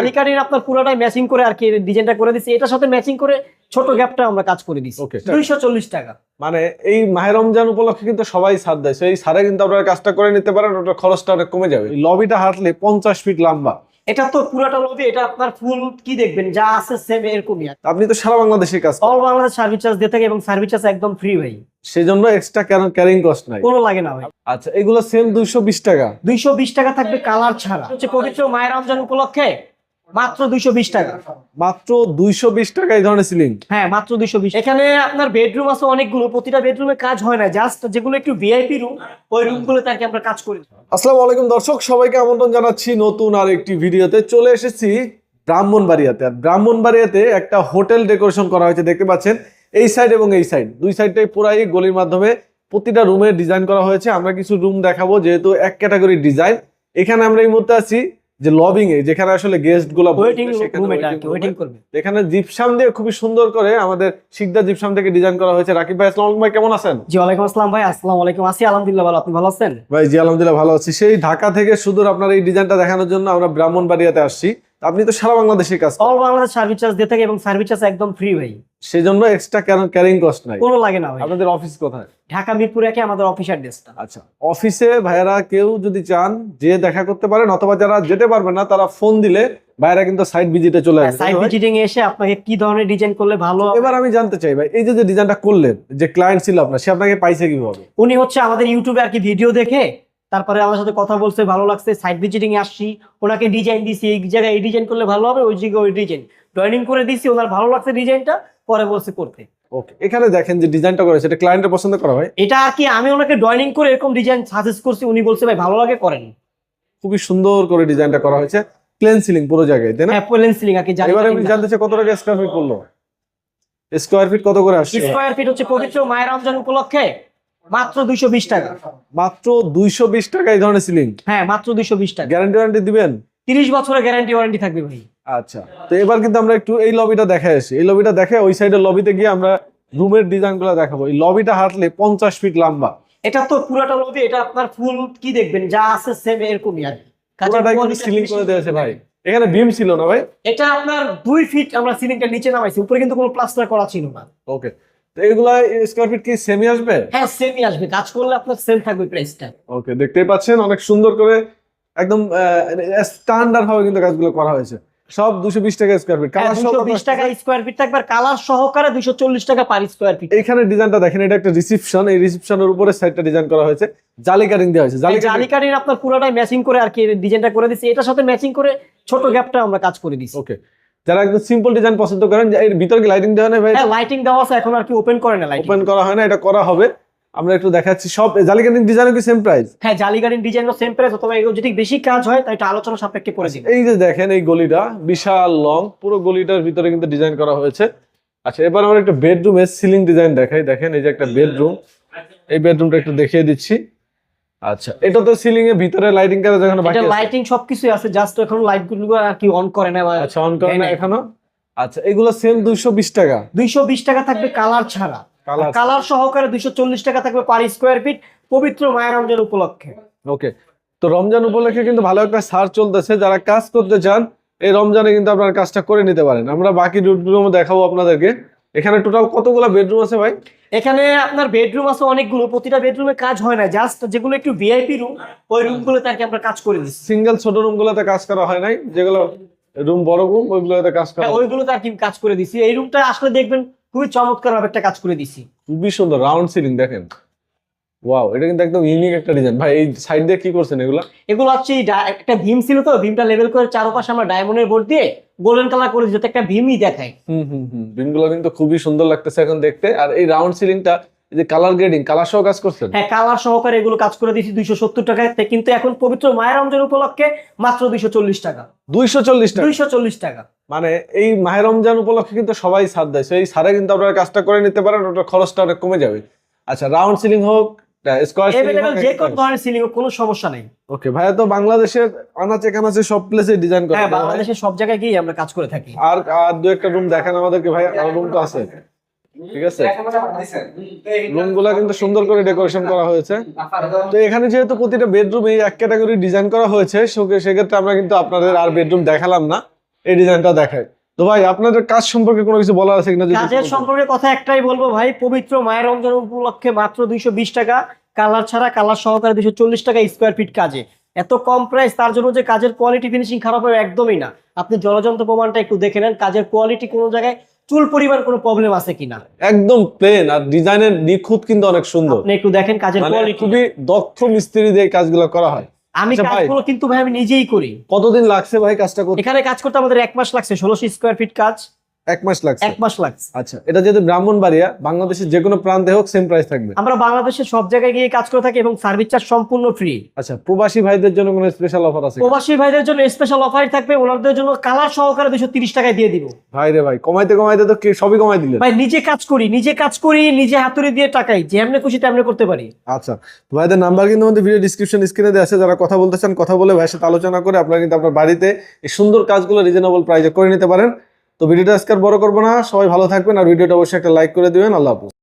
আলিকারির আপনার পুরোটাই ম্যাচিং করে আর কি ডিজাইনটা করে দিচ্ছি এটার সাথে ম্যাচিং করে ছোট গ্যাপটা আমরা কাজ করে Okay. দুইশো চল্লিশ টাকা। মানে এই মাহের রমজান উপলক্ষে কিন্তু সবাই ছাড় দেয়। সেই ছাড়ে কিন্তু আপনারা কাজটা করে নিতে পারেন ওটা খরচটা অনেক কমে যাবে। লবিটা হাঁটলে পঞ্চাশ ফিট লম্বা। এটা তো পুরোটা লবি এটা আপনার ফুল কি দেখবেন? যা আছে সেম এরকমই আপনি তো সারা বাংলাদেশে কাজ অল বাংলাদেশ সার্ভিস চার্জ দিয়ে থাকে এবং সার্ভিস চার্জ একদম ফ্রি ভাই। সেই জন্য এক্সট্রা ক্যারিং কস্ট নাই? কোনো লাগে না ভাই। আচ্ছা এগুলো সেম দুইশো বিশ টাকা। দুইশো বিশ টাকা থাকবে কালার ছাড়া। হচ্ছে পবিত্র মায়ের রমজান উপলক্ষে মাত্র দুইশো বিশ টাকা। মাত্র দুইশো বিশ টাকা এই ধরনের সিলিং হ্যাঁ মাত্র দুইশো বিশ। এখানে আপনার বেডরুম আছে অনেকগুলো প্রতিটা বেডরুমে কাজ হয় না জাস্ট যেগুলো একটু ভিআইপি রুম ওই রুমগুলোতে আর কি আমরা কাজ করি। আসসালামু আলাইকুম দর্শক সবাইকে আমন্ত্রণ জানাচ্ছি নতুন আর একটি ভিডিওতে। চলে এসেছি ব্রাহ্মণবাড়িয়াতে। আর ব্রাহ্মণবাড়িয়াতে একটা হোটেল ডেকোরেশন করা হয়েছে দেখতে পাচ্ছেন এই সাইড এবং এই সাইড দুই সাইডটাই পুরাই গলির মাধ্যমে প্রতিটা রুমের ডিজাইন করা হয়েছে। আমরা কিছু রুম দেখাবো যেহেতু এক ক্যাটাগরির ডিজাইন এখানে আমরা এই মুহূর্তে আছি যে লবিং এ যেখানে আসলে গেস্টগুলো এখানে জিপসাম দিয়ে খুবই সুন্দর করে আমাদের শিকদার জিপসাম থেকে ডিজাইন করা হয়েছে। রাকিব ভাই আসসালাম ভাই কেমন আছেন? জি ওয়ালাইকুম আসসালাম ভাই আসসালামু আলাইকুম। আছি আলহামদুলিল্লাহ ভালো আপনি ভালো আছেন? ভাই জি আলহামদুলিল্লাহ ভালো আছি। সেই ঢাকা থেকে সুদূর আপনার এই ডিজাইনটা দেখানোর জন্য আমরা ব্রাহ্মণবাড়িয়াতে আসছি। আপনি তো সারা বাংলাদেশে কাজ অল বাংলাদেশ সার্ভিস চার্জ দিয়ে থাকে এবং সার্ভিস চার্জ একদম ফ্রি ভাই। সেই জন্য এক্সট্রা ক্যারিং কস্ট নাই। কোনো লাগে না ভাই। আপনাদের অফিস কোথায়? ঢাকা মিরপুর একে আমাদের অফিস অ্যাড্রেসটা আচ্ছা অফিসে ভাইয়ারা কেউ যদি চান যে দেখা করতে পারেন অথবা যারা যেতে পারবেন না তারা ফোন দিলে ভাইয়ারা কিন্তু সাইট ভিজিটে চলে আসবে। তাই না ভাই? ভিজিটিং এসে আপনাকে কি ধরনের ডিজাইন করলে ভালো? এবার আমি জানতে চাই ভাই এই যে যে ডিজাইনটা করলেন যে ক্লায়েন্ট ছিল আপনার সে আপনাকে পাইছে কীভাবে? উনি হচ্ছে আমাদের ইউটিউবে আর কি ভিডিও দেখে তারপরে আমার সাথে কথা বলছে ভালো লাগছে সাইড ভিজিটিং আসছি ওনাকে ডিজাইন দিছি এই জায়গায় এই ডিজাইন করলে ভালো হবে ওই জায়গায় ওই ডিজাইন ড্রয়িং করে দিছি ওনার ভালো লাগছে ডিজাইনটা পরে বলছে করতে। ওকে এখানে দেখেন যে ডিজাইনটা করেছে এটা ক্লায়েন্টের পছন্দ করা হয়? এটা আর কি আমি ওনাকে ড্রয়িং করে এরকম ডিজাইন সাজেস্ট করছি উনি বলছে ভাই ভালো লাগে করেন। খুবই সুন্দর করে ডিজাইনটা করা হয়েছে প্লেন সিলিং পুরো জায়গায় তাই না? অ্যাপোলেন সিলিং আর কি এবার আমি জানতে চাই কত টাকা স্কোয়ার ফিট করল স্কোয়ার ফিট কত করে আসছে? স্কোয়ার ফিট হচ্ছে পবিত্র মায়ের রমজান উপলক্ষে মাত্র দুইশো বিশ টাকা। মাত্র দুইশো বিশ টাকা এই ধরনের সিলিং হ্যাঁ মাত্র দুইশো বিশ টাকা। গ্যারান্টি ওয়ারেন্টি দিবেন? তিরিশ বছরের গ্যারান্টি ওয়ারেন্টি থাকবে ভাই। আচ্ছা তো এবার কিন্তু আমরা একটু এই লবিটা দেখে আসি। এই লবিটা দেখে ওই সাইডের লবিতে গিয়ে আমরা রুমের ডিজাইনগুলো দেখাবো। এই লবিটা হাঁটলে পঞ্চাশ ফিট লম্বা। এটা তো পুরোটা লবি এটা আপনার ফুল কি দেখবেন যা আছে সেম এরকমই আর কিন্তু সিলিং। করে দিয়েছে ভাই। এখানে বিম ছিল না ভাই? এটা আপনার দুই ফিট আমরা সিলিংটা নিচে নামাইছি উপরে কিন্তু কোনো প্লাস্টার করা ছিল না। ওকে তো এগুলা স্কোয়ার ফিট কি সেমি আসবে? হ্যাঁ সেমই আসবে। কাজ করলে আপনার সেম থাকবে প্রাইসটা ওকে দেখতেই পাচ্ছেন অনেক সুন্দর করে একদম স্ট্যান্ডার্ড ভাবে কিন্তু কাজগুলো করা হয়েছে। সব দুশো বিশ টাকা স্কোয়ার ফিট কালার বিশ টাকা স্কোয়ার ফিট থাকবে কালার সহকারে দুশো চল্লিশ টাকা পার স্কোয়ার ফিট ডিজাইনটা দেখেন এটা একটা রিসিপশন এই রিসিপশনের উপরে সাইডটা ডিজাইন করা হয়েছে। জালি কাটিং দেওয়া হয়েছে। জালি কাটিং আপনার পুরোটাই ম্যাচিং করে আর কি ডিজাইনটা করে দিচ্ছি। এটার সাথে ম্যাচিং করে ছোট গ্যাপটা আমরা কাজ করে দিচ্ছি। ওকে যারা একদম সিম্পল ডিজাইন পছন্দ করেন এর ভিতরে কি লাইটিং দেওয়া নেই ভাই? হ্যাঁ লাইটিং দেওয়া আছে এখন আর কি ওপেন করে না লাইটিং ওপেন করা হয় না এটা করা হবে। আমরা একটু দেখাচ্ছি সব। জালি কাটিং ডিজাইনও কি সেম প্রাইস হ্যাঁ জালিকারির ডিজাইনও সেম প্রাইস অথবা এগুলো যদি বেশি কাজ হয় তাই এটা আলোচনা সাপেক্ষে করে দিবেন। এই যে দেখেন এই গলিটা বিশাল লং পুরো গলিটার ভিতরে কিন্তু ডিজাইন করা হয়েছে। আচ্ছা এবার আমরা একটা বেডরুমের সিলিং ডিজাইন দেখাই। দেখেন এই যে একটা বেডরুম এই বেডরুমটা একটু দেখিয়ে দিচ্ছি। আচ্ছা এটা তো সিলিং এর ভিতরে লাইটিং করা যখন বাকি এটা আছে। লাইটিং সবকিছুই আছে জাস্ট এখন লাইটগুলো আর কি অন করে না আচ্ছা অন করে না এখনও? আচ্ছা এগুলো সেম দুইশো বিশ টাকা? দুইশো বিশ টাকা থাকবে কালার ছাড়া। কালার সহকারে দুইশো চল্লিশ টাকা থাকবে পার স্কোয়ার ফিট পবিত্র মায়ের রমজান উপলক্ষে। ওকে তো রমজান উপলক্ষে কিন্তু ভালো একটা সার চলতেছে। যারা কাজ করতে চান এই রমজানে কিন্তু আপনার কাজটা করে নিতে পারেন। আমরা বাকি রুটগুলো দেখাবো আপনাদেরকে। এখানে টোটাল কতগুলো বেডরুম আছে ভাই? এখানে আপনার বেডরুম আছে অনেকগুলো প্রতিটা বেডরুমে কাজ হয় না জাস্ট যেগুলো একটু ভিআইপি রুম ওই রুমগুলোতে আর কি আমরা কাজ করে দিচ্ছি। সিঙ্গেল ছোট রুমগুলোতে কাজ করা হয় নাই যেগুলো রুম বড় রুম ওইগুলোতে কাজ করা হ্যাঁ, ওইগুলোতে আর কি কাজ করে দিছি এই রুমটা আসলে দেখবেন খুবই চমৎকার ভাবে একটা কাজ করে দিছি খুবই সুন্দর রাউন্ড সিলিং দেখেন। ওয়াও এটা কিন্তু একদম ইউনিক একটা ডিজাইন ভাই এই সাইড দিয়ে কি করছেন এগুলা? এগুলো হচ্ছে একটা ভীম ছিল তো ভীমটা লেভেল করে চারপাশে আমরা ডায়মন্ডের বোর্ড দিয়ে গোল্ডেন কালার করে যাতে একটা ভীমই দেখায়। হুম হুম হুম। বিনগুলো কিন্তু খুবই সুন্দর লাগতেছে এখন দেখতে। আর এই রাউন্ড সিলিংটা এই যে কালার গ্রেডিং কালার সহ কাজ করছেন? হ্যাঁ কালার সহকারে এগুলো কাজ করে দিয়েছি দুইশো সত্তর টাকায় কিন্তু এখন পবিত্র মায়ের রমজান উপলক্ষে মাত্র দুইশো চল্লিশ টাকা। দুইশো চল্লিশ টাকা? দুইশো চল্লিশ টাকা। মানে এই মাহের রমজান উপলক্ষে কিন্তু সবাই ছাড় দেয়। সেই ছাড়ে কিন্তু আপনারা কাজটা করে নিতে পারেন ওটা খরচটা অনেক কমে যাবে। আচ্ছা রাউন্ড সিলিং হোক যে কোনো ধরনের সিলিং কোনো সমস্যা নেই। ওকে ভাইয়া তো বাংলাদেশের আনাচে কানাচে সব প্লেসে ডিজাইন করে হ্যাঁ বাংলাদেশের সব জায়গায় গিয়ে আমরা কাজ করে থাকি। আর আর দু একটা রুম দেখেন আমাদেরকে ভাই আর রুম তো আছে। ঠিক আছে? কিন্তু সুন্দর করে ডেকোরেশন করা হয়েছে। তো এখানে যেহেতু প্রতিটা বেডরুম এই এক ক্যাটাগরি ডিজাইন করা হয়েছে সেক্ষেত্রে আমরা কিন্তু আপনাদের আর বেডরুম দেখালাম না। এই ডিজাইনটা দেখাই। তো ভাই আপনাদের কাজ সম্পর্কে কোনো কিছু বলার আছে কিনা কাজের সম্পর্কে কথা একটাই বলব ভাই পবিত্র মায়ের রমজান উপলক্ষে মাত্র দুইশো বিশ টাকা কালার ছাড়া কালার সহকারে চল্লিশ টাকা স্কোয়ার ফিট কাজে। এত কম প্রাইস তার জন্য যে কাজের কোয়ালিটি ফিনিশিং খারাপ হবে একদমই না। আপনি জলযন্ত্র প্রমাণটা একটু দেখে নেন কাজের কোয়ালিটি কোনো জায়গায় চুল পরিমাণ কোনো প্রবলেম আছে কিনা। একদম প্লেন আর ডিজাইনের নিখুঁত কিন্তু অনেক সুন্দর। আপনি একটু দেখেন কাজের মানে কোয়ালিটি খুবই দক্ষ মিস্ত্রি দিয়ে কাজগুলো করা হয়। আমি আচ্ছা। কাজগুলো কিন্তু ভাই আমি নিজেই করি। কতদিন লাগছে ভাই কাজটা করতে? এখানে কাজ করতে আমাদের এক মাস লাগছে ষোলোশো স্কোয়ার ফিট কাজ। এক মাস লাগছে? এক মাস লাগছে। আচ্ছা এটা যেহেতু ব্রাহ্মণবাড়িয়া বাংলাদেশের যে কোনো প্রান্তে হোক সেম প্রাইস থাকবে। আমরা বাংলাদেশের সব জায়গায় গিয়ে কাজ করে থাকি এবং সার্ভিস চার্জ সম্পূর্ণ ফ্রি আচ্ছা প্রবাসী ভাইদের জন্য কোনো স্পেশাল অফার আছে প্রবাসী ভাইদের জন্য স্পেশাল অফার থাকবে ওনাদের জন্য কালার সহকারে দুশো তিরিশ টাকায় দিয়ে দিব। ভাই রে ভাই কমাইতে কমাইতে তো সবই কমাই দিলেন। ভাই নিজে কাজ করি নিজে কাজ করি নিজে হাতুড়ি দিয়ে টাকাই যেমনি খুশি তেমনি করতে পারি। আচ্ছা ভাইদের নাম্বার কিন্তু আমাদের ভিডিও ডিসক্রিপশন স্ক্রিনে দেওয়া আছে যারা কথা বলতে চান কথা বলে ভাইয়ের সাথে আলোচনা করে আপনারা কিন্তু আপনার বাড়িতে এই সুন্দর কাজগুলো রিজনেবল প্রাইসে করে নিতে পারেন। তো ভিডিওটা আজকে বড় করব না। সবাই ভালো থাকবেন আর ভিডিওটা অবশ্যই একটা লাইক করে দেবেন। আল্লাহ হাফেজ।